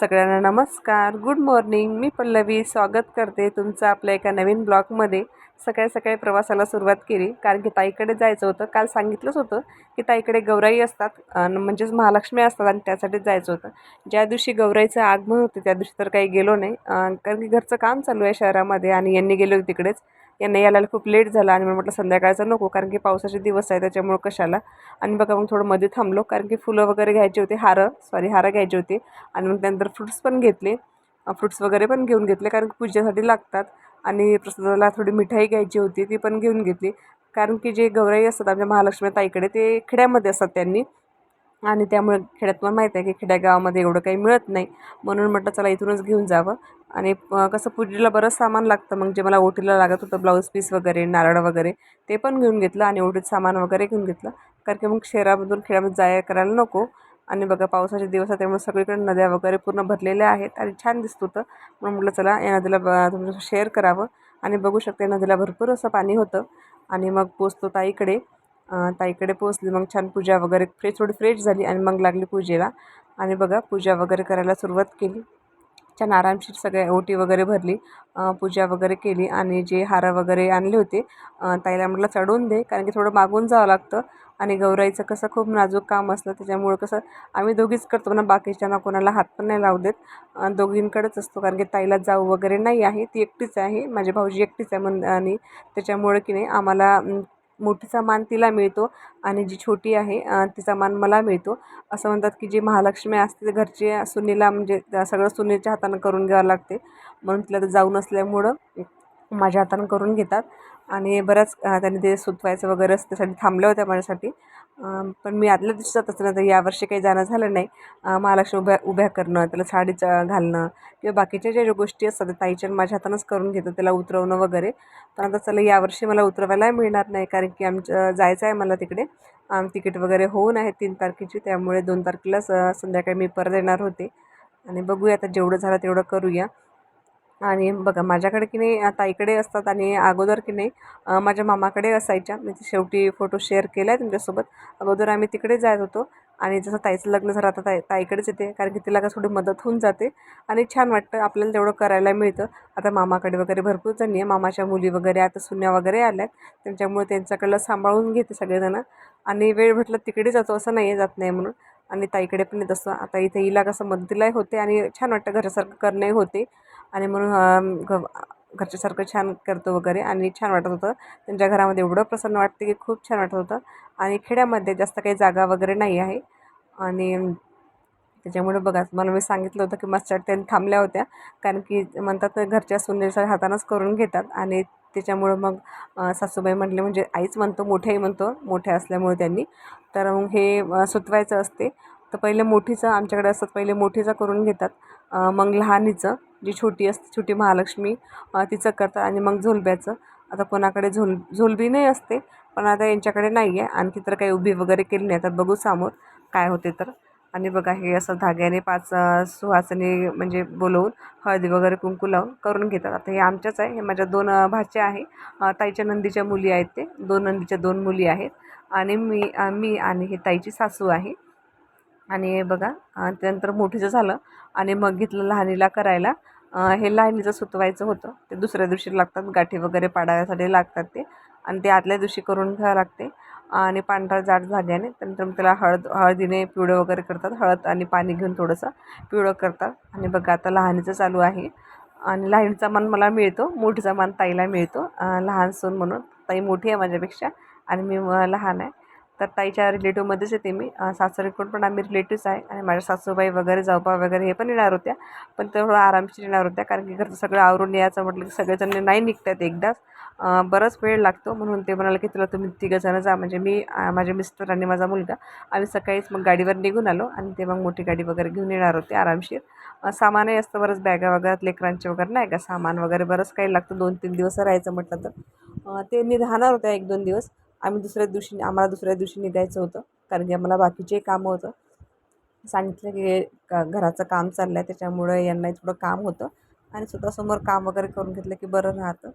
सगळ्यांना नमस्कार. Good morning मी पल्लवी. स्वागत करते तुमचं आपल्या एका नवीन ब्लॉगमध्ये. सकाळी सकाळी प्रवासाला सुरुवात केली. कारण की ताईकडे जायचं होतं. काल सांगितलंच होतं की ताईकडे गौराई असतात. म्हणजेच महालक्ष्मी असतात आणि त्यासाठीच जायचं होतं. ज्या दिवशी गौराईचं आगमन होतं त्या दिवशी तर काही गेलो नाही. कारण की घरचं काम चालू आहे शहरामध्ये आणि यांनी गेले होते तिकडेच. यांना यायला खूप लेट झाला आणि मी म्हटलं संध्याकाळचं नको कारण की पावसाचे दिवस आहे त्याच्यामुळं कशाला? आणि बघा मग थोडं मध्ये थांबलो कारण की फुलं वगैरे घ्यायचे होते हारं सॉरी हारं घ्यायचे होते. आणि मग त्यानंतर फ्रुट्स पण घेतले. फ्रुट्स वगैरे पण घेऊन घेतले कारण की पूजेसाठी लागतात. आणि प्रसादाला थोडी मिठाई घ्यायची होती ती पण घेऊन घेतली. कारण की जे गौराई असतात आमच्या महालक्ष्मी ताईकडे ते खेड्यामध्ये असतात त्यांनी. आणि त्यामुळे खेड्यात पण माहीत आहे की खेड्यागावामध्ये एवढं काही मिळत नाही. म्हणून म्हटलं चला इथूनच घेऊन जावं. आणि कसं पूजेला बरंच सामान लागतं. मग जे मला ओटीला लागत होतं ब्लाऊज पीस वगैरे नारळ वगैरे ते पण घेऊन घेतलं आणि ओटीत सामान वगैरे घेऊन घेतलं. कारण की मग शहरामधून खेड्यामध्ये जाया करायला नको. आणि बघा पावसाचे दिवस आहे त्यामुळे सगळीकडे नद्या वगैरे पूर्ण भरलेल्या आहेत आणि छान दिसत होतं. म्हणून म्हटलं चला या नदीला ब तुमचं शेअर करावं. आणि बघू शकते नदीला भरपूर असं पाणी होतं. आणि मग पोचतो ताईकडे. ताईकडे पोचली मग छान पूजा वगैरे फ्रेश थोडी फ्रेश झाली आणि मग लागली पूजेला. आणि बघा पूजा वगैरे करायला सुरुवात केली. छान आरामशीर सगळ्या ओटी वगैरे भरली. पूजा वगैरे केली आणि जे हार वगैरे आणले होते ताईला म्हटलं चढवून दे कारण की थोडं मागून जावं लागतं. आणि गौराईचं कसं खूप नाजूक काम असतं त्याच्यामुळं कसं आम्ही दोघीच करतो ना बाकीच्यांना कोणाला हात पण नाही लावू देत. दोघींकडेच असतो कारण की ताईला जाऊ वगैरे नाही आहे. ती एकटीच आहे. माझी भाऊजी एकटीच आहे म्हण आणि त्याच्यामुळं की नाही आम्हाला मोठीचा मान तिला मिळतो आणि जी छोटी आहे तिचा मान मला मिळतो. असं म्हणतात की जी महालक्ष्मी असते ते घरचे सुनीला म्हणजे सगळं सुनेच्या हातानं करून घ्यावं लागते. म्हणून तिला तर जाऊ नसल्यामुळं माझ्या हातानं करून घेतात. आणि बऱ्याच त्यांनी ते सुतवायचं वगैरे त्यासाठी थांबल्या होत्या माझ्यासाठी. पण मी आदल्या दिवशी जातच ना तर यावर्षी काही जाणं झालं नाही. महालक्ष्मी उभ्या उभ्या करणं त्याला साडीचं घालणं किंवा बाकीच्या ज्या ज्या गोष्टी असतात ताईच्या माझ्या हातानंच करून घेतो त्याला उतरवणं वगैरे. पण आता चला यावर्षी मला उतरवायला मिळणार नाही कारण की आमचं जायचं आहे मला तिकडे. तिकीट वगैरे होऊन आहे तीन तारखेची त्यामुळे दोन तारखेलाच संध्याकाळी मी परत येणार होते. आणि बघूया आता जेवढं झालं तेवढं करूया. आणि बघा माझ्याकडे की नाही ताईकडे असतात आणि अगोदर की नाही माझ्या मामाकडे असायच्या. मी शेवटी फोटो शेअर केला आहे तुमच्यासोबत. अगोदर आम्ही तिकडे जात होतो आणि जसं ताईचं लग्न झालं आता ताई ताईकडेच येते कारण की तिला का थोडी मदत होऊन जाते आणि छान वाटतं आपल्याला तेवढं करायला मिळतं. आता मामाकडे वगैरे भरपूर जणी आहे मामाच्या मुली वगैरे आता सुन्या वगैरे आल्या आहेत त्यांच्यामुळे त्यांच्याकडलं सांभाळून घेते सगळेजणं आणि वेळ भेटलं तिकडे जातो असं नाही जात नाही म्हणून. आणि ताईकडे पण येत असतं. आता इथे हिला कसं मदतीलाही होते आणि छान वाटतं घरासारखं करणंही होते. आणि म्हणून घ घरच्यासारखं छान करतो वगैरे आणि छान वाटत होतं. त्यांच्या घरामध्ये एवढं प्रसन्न वाटते की खूप छान वाटत होतं. आणि खेड्यामध्ये जास्त काही जागा वगैरे नाही आहे. आणि त्याच्यामुळे बघा मला मी सांगितलं होतं की मस्त त्यांनी थांबल्या होत्या. कारण की म्हणतात घरच्या सुनेच्या हातानंच करून घेतात. आणि त्याच्यामुळं मग सासूबाई म्हटले म्हणजे आईच म्हणतो मोठ्याही म्हणतो मोठ्या असल्यामुळे त्यांनी. तर मग हे सुतवायचं असते. तर पहिले मोठीचं आमच्याकडे असतात पहिले मोठीचं करून घेतात. मग लहानीचं जी छोटी असते छोटी महालक्ष्मी तिचं करतात आणि मग झोलब्याचं. आता कोणाकडे झोल झोलबी नाही असते पण आता यांच्याकडे नाही आहे. आणखी तर काही उभी वगैरे केली नाही. आता बघू समोर काय होते तर. आणि बघा हे असं धाग्याने पाच सुहासनी म्हणजे बोलवून हळदी वगैरे कुंकू लावून करून घेतात. आता हे आमच्याच आहे. हे माझ्या दोन भाच्या आहे. ताईच्या नंदीच्या मुली आहेत ते. दोन नंदीच्या दोन मुली आहेत. आणि मी मी आणि हे ताईची सासू आहे. आणि बघा त्यानंतर मोठीचं झालं आणि मग घेतलं लहानीला करायला. हे लहानीचं सुतवायचं होतं. ते दुसऱ्या दिवशी लागतात गाठी वगैरे पाडायसाठी लागतात ते. आणि ते आदल्या दिवशी करून घ्यावं लागते. आणि पांढरा जाड झाल्याने त्यानंतर मग त्याला हळद हळदीने पिवळं वगैरे करतात. हळद आणि पाणी घेऊन थोडंसं पिवळं करतात. आणि बघा आता लहानीचं चालू आहे. आणि लहानीचा मान मला मिळतो. मोठीचा मान ताईला मिळतो. लहान सून म्हणून. ताई मोठी आहे माझ्यापेक्षा. आणि मी लहान आहे. तर ताईच्या रिलेटिव्हमध्येच येते मी. सासरीकडून पण आम्ही रिलेटिव्स आहे आणि माझ्या सासूबाई वगैरे जाऊबा वगैरे हे पण येणार होत्या. पण तेवढं आरामशीर येणार होत्या कारण की घरचं सगळं आवरून यायचं म्हटलं की सगळेजण नाही निघतात एकदाच. बरंच वेळ लागतो. म्हणून ते म्हणाले की तुला तुम्ही तिघंजणं जा. म्हणजे मी माझे मिस्टर आणि माझा मुलगा आम्ही सकाळीच मग गाडीवर निघून आलो आणि ते मग मोठी गाडी वगैरे घेऊन येणार होते आरामशीर. सामानही असतं बरंच. बॅगा वगैरे लेकरांचे वगैरे नाही का? सामान वगैरे बरंच काही लागतं. दोन तीन दिवस राहायचं म्हटलं तर. ते मी राहणार होत्या एक दोन दिवस. आम्ही दुसऱ्या दिवशी आम्हाला दुसऱ्या दिवशी निघायचं होतं. कारण की आम्हाला बाकीचेही कामं होतं. सांगितलं की घराचं काम चाललं आहे त्याच्यामुळं यांनाही थोडं काम होतं. आणि स्वतःसमोर काम वगैरे करून घेतलं की बरं राहतं.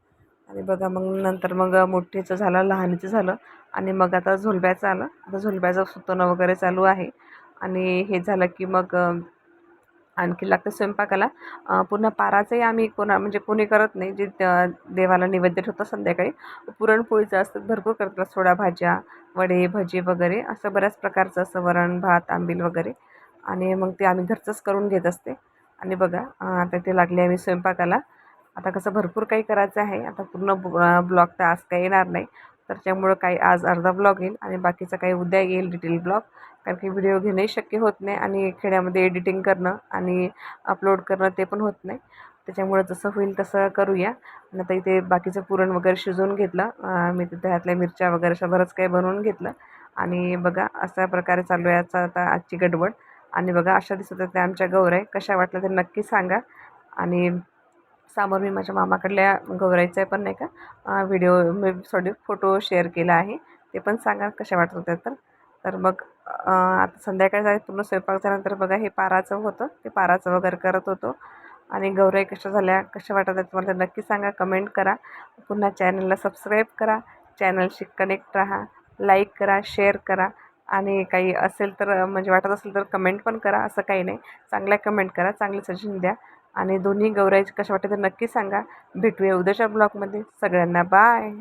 आणि बघा मग नंतर मग मोठीचं झालं लहानीचं झालं. आणि मग आता झोलब्याचं आलं. आता झोलब्याचं सुतणं वगैरे चालू आहे. आणि हे झालं की मग आणखी लागतं स्वयंपाकाला. पुन्हा पाराचंही आम्ही कोणा म्हणजे कोणी करत नाही जे देवाला नैवेद्य ठेवतं संध्याकाळी. पुरणपोळीचं असतं भरपूर करतात सोडा भाज्या वडे भजी वगैरे असं बऱ्याच प्रकारचं असं वरण भात आंबील वगैरे. आणि मग ते आम्ही घरचंच करून घेत असते. आणि बघा आता ते लागले आम्ही स्वयंपाकाला. आता कसं भरपूर काही करायचं आहे. आता पूर्ण ब्लॉग तर आज काही येणार नाही. तर त्यामुळं काही आज अर्धा ब्लॉग येईल आणि बाकीचं काही उद्या येईल डिटेल ब्लॉग. कारण की व्हिडिओ घेणंही शक्य होत नाही आणि खेड्यामध्ये एडिटिंग करणं आणि अपलोड करणं ते पण होत नाही. त्याच्यामुळं जसं होईल तसं करूया. आणि आता इथे बाकीचं पुरण वगैरे शिजवून घेतलं. मी तिथे ह्यातल्या मिरच्या वगैरे अशा बरंच काही बनवून घेतलं. आणि बघा अशा प्रकारे चालू आहे आजचा आता आजची गडबड. आणि बघा अशा दिसत होत्या आमच्या गौर आहे. कशा वाटल्या ते नक्की सांगा. आणि समोर मी माझ्या मामाकडल्या गौराईचा पण नाही का व्हिडिओ मी सॉरी फोटो शेअर केला आहे. ते पण सांगा कशा वाटत होत्या तर. तर मग आता संध्याकाळी पूर्ण स्वयंपाक झाल्यानंतर बघा हे पाराचं होतं. ते पाराचं वगैरे करत होतो. आणि गौराई कशा झाल्या कशा वाटत आहेत तुम्हाला तर नक्की सांगा कमेंट करा. पुन्हा चॅनलला सबस्क्राईब करा. चॅनलशी कनेक्ट राहा. लाईक करा शेअर करा. आणि काही असेल तर म्हणजे वाटत असेल तर कमेंट पण करा. असं काही नाही. चांगल्या कमेंट करा. चांगले सजेशन द्या. आणि दोन्ही गौराईचे कशा वाटते ते नक्की सांगा. भेटूया उद्याच्या ब्लॉगमध्ये सगळ्यांना बाय